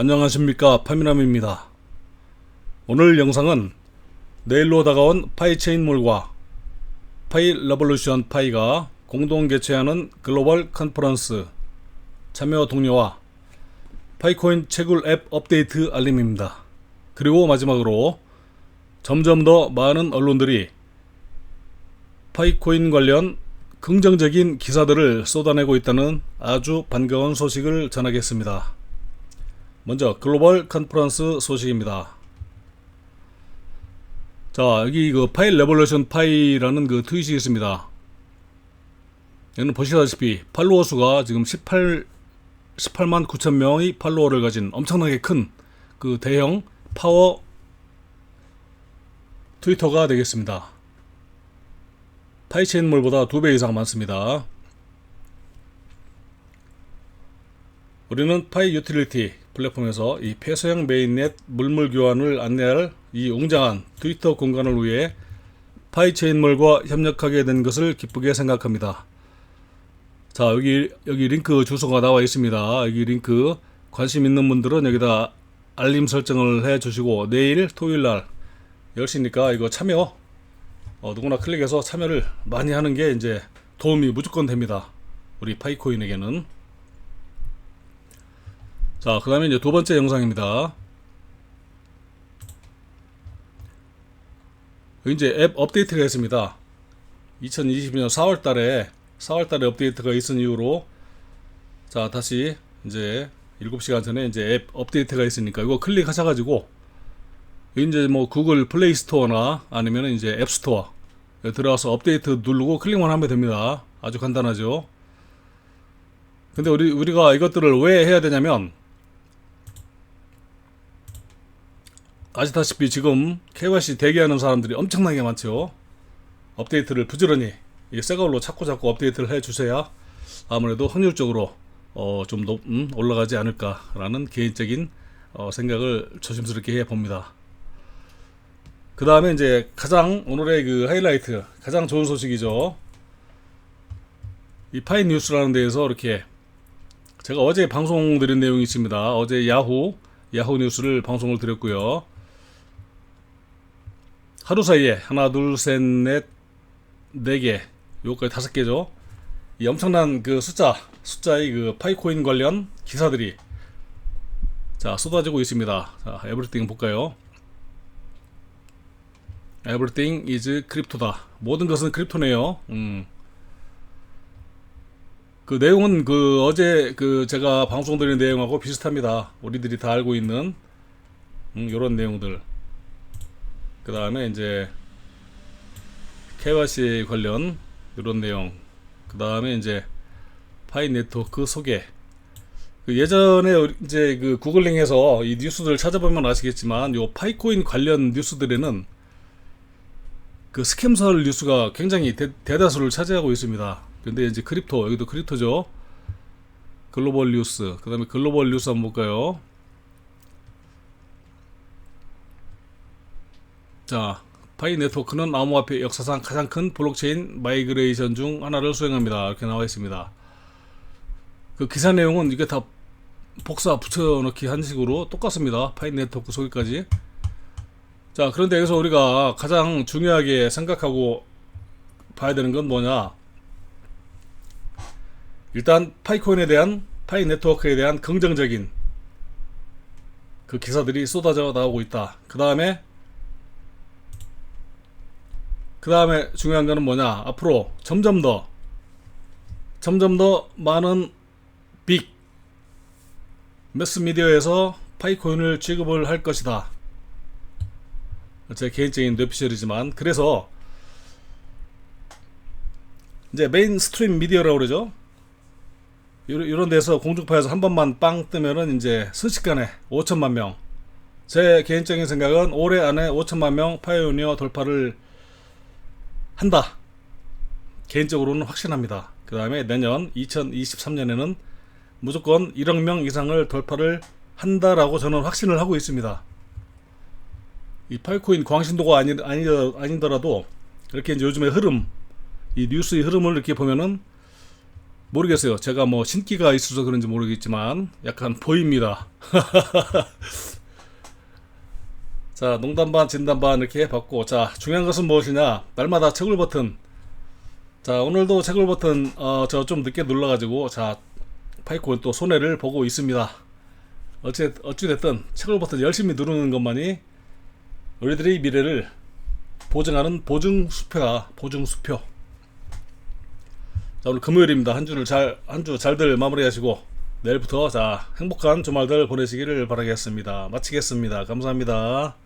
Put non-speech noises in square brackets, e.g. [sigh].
안녕하십니까 파미남입니다. 오늘 영상은 내일로 다가온 파이체인몰과 파이 레볼루션 파이가 공동 개최하는 글로벌 컨퍼런스 참여 동료와 파이코인 채굴 앱 업데이트 알림입니다. 그리고 마지막으로 점점 더 많은 언론들이 파이코인 관련 긍정적인 기사들을 쏟아내고 있다는 아주 반가운 소식을 전하겠습니다. 먼저 글로벌 컨퍼런스 소식입니다. 자, 여기 그 파일 레볼루션 파이라는 그 트윗이 있습니다. 여기는 보시다시피 팔로워 수가 지금 18 18만 9천 명의 팔로워를 가진 엄청나게 큰 그 대형 파워 트위터가 되겠습니다. 파이체인몰보다 두 배 이상 많습니다. 우리는 파이 유틸리티 플랫폼에서 이 폐소형 메인넷 물물 교환을 안내할 이 웅장한 트위터 공간을 위해 파이체인몰과 협력하게 된 것을 기쁘게 생각합니다. 자 여기 여기 링크 주소가 나와 있습니다. 여기 링크 관심 있는 분들은 여기다 알림 설정을 해 주시고 내일 토요일 날 10시니까 이거 참여 어, 누구나 클릭해서 참여를 많이 하는 게 이제 도움이 무조건 됩니다. 우리 파이코인에게는 자, 그 다음에 이제 두 번째 영상입니다. 이제 앱 업데이트가 있습니다. 2022년 4월 달에, 4월 달에 업데이트가 있은 이후로, 자, 다시 이제 7시간 전에 이제 앱 업데이트가 있으니까 이거 클릭하셔 가지고, 이제 뭐 구글 플레이 스토어나 아니면 이제 앱 스토어 들어가서 업데이트 누르고 클릭만 하면 됩니다. 아주 간단하죠. 근데 우리, 우리가 이것들을 왜 해야 되냐면, 아시다시피 지금 KYC 대기하는 사람들이 엄청나게 많죠. 업데이트를 부지런히 새 걸로 자꾸 자꾸 업데이트를 해 주셔야 아무래도 확률적으로 어, 좀 높, 음, 올라가지 않을까라는 개인적인 어, 생각을 조심스럽게 해 봅니다. 그 다음에 이제 가장 오늘의 그 하이라이트 가장 좋은 소식이죠. 이 파인 뉴스라는 데에서 이렇게 제가 어제 방송 드린 내용이 있습니다. 어제 야후 야후 뉴스를 방송을 드렸고요. 하루 사이에 하나 둘 셋 넷 네 개, 요까지 다섯 개죠. 이 엄청난 그 숫자 숫자의 그 파이코인 관련 기사들이 자 쏟아지고 있습니다. 자 에브리띵 볼까요? Everything is 크립토다. 모든 것은 크립토네요. 음. 그 내용은 그 어제 그 제가 방송 드린 내용하고 비슷합니다. 우리들이 다 알고 있는 음, 이런 내용들. 그 다음에 이제 KYC 관련 이런 내용. 그 다음에 이제 파이 네트워크 소개. 그 예전에 이제 그 구글링해서 이 뉴스들 찾아보면 아시겠지만 요 파이코인 관련 뉴스들에는 그 스캠설 뉴스가 굉장히 대, 대다수를 차지하고 있습니다. 근데 이제 크립토 여기도 크립토죠. 글로벌 뉴스 그 다음에 글로벌 뉴스 한번 볼까요? 자 파이 네트워크는 암호화폐 역사상 가장 큰 블록체인 마이그레이션 중 하나를 수행합니다. 이렇게 나와 있습니다. 그 기사 내용은 이게 다 복사 붙여넣기 한 식으로 똑같습니다. 파이 네트워크 소개까지. 자, 그런데 여기서 우리가 가장 중요하게 생각하고 봐야 되는 건 뭐냐? 일단 파이코인에 대한 파이 네트워크에 대한 긍정적인 그 기사들이 쏟아져 나오고 있다. 그 다음에 그 다음에 중요한 거는 뭐냐? 앞으로 점점 더 점점 더 많은 빅 매스미디어에서 파이코인을 취급을 할 것이다. 제 개인적인 뇌피셜이지만 그래서 이제 메인스트림 미디어라고 그러죠. 이런 데서 공중파에서 한 번만 빵 뜨면은 이제 순식간에 5천만 명. 제 개인적인 생각은 올해 안에 5천만 명 파이오니어 돌파를 한다. 개인적으로는 확신합니다. 그 다음에 내년 2023년에는 무조건 1억 명 이상을 돌파를 한다라고 저는 확신을 하고 있습니다. 이 파이코인 광신도가 아니, 아니, 아니더라도 이렇게 이제 요즘의 흐름, 이 뉴스의 흐름을 이렇게 보면은 모르겠어요. 제가 뭐 신기가 있어서 그런지 모르겠지만 약간 보입니다. [laughs] 자, 농담 반, 진담 반 이렇게 해봤고, 자, 중요한 것은 무엇이냐? 날마다 채굴 버튼. 자, 오늘도 채굴 버튼, 어, 저 좀 늦게 눌러가지고, 자, 파이콘 또 손해를 보고 있습니다. 어찌, 어찌됐든 채굴 버튼 열심히 누르는 것만이 우리들의 미래를 보증하는 보증 수표다. 보증 수표. 자, 오늘 금요일입니다. 한 주를 잘, 한 주 잘들 마무리하시고, 내일부터 자, 행복한 주말들 보내시기를 바라겠습니다. 마치겠습니다. 감사합니다.